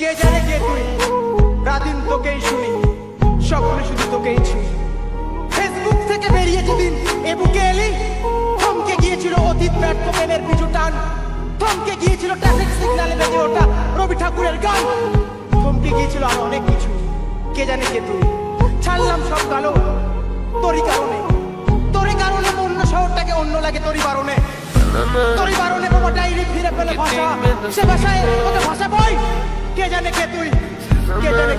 কে জানে কে তুই? রাদিন তোকেই শুনি, স্বপ্নে শুধু তোকেই ছুঁই ফেসবুক থেকে বেরিয়ে যেদিন বুকে এলি, থমকে গিয়েছিল অতীত ব্যর্থ প্রেমের পিছু টান। থমকে গিয়েছিল ট্রাফিক সিগন্যালে বেজে ওঠা রবি ঠাকুরের গান। থমকে গিয়েছিল আর অনেক কিছু, কে জানে কে তুই? ছাড়লাম সব কালো তোরই কারণে। তোরই কারণে অন্য শহরটাকে অন্য লাগে তোরই বারণে। তোরই বারণে বাবা ডাইরি ফিরে পেলে ভাষা। সে ভাষায় তোকে ভাষা বই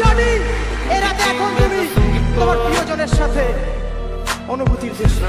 জানি এরা এখন তুমি তোমার প্রিয়জনের সাথে অনুভূতির দেশে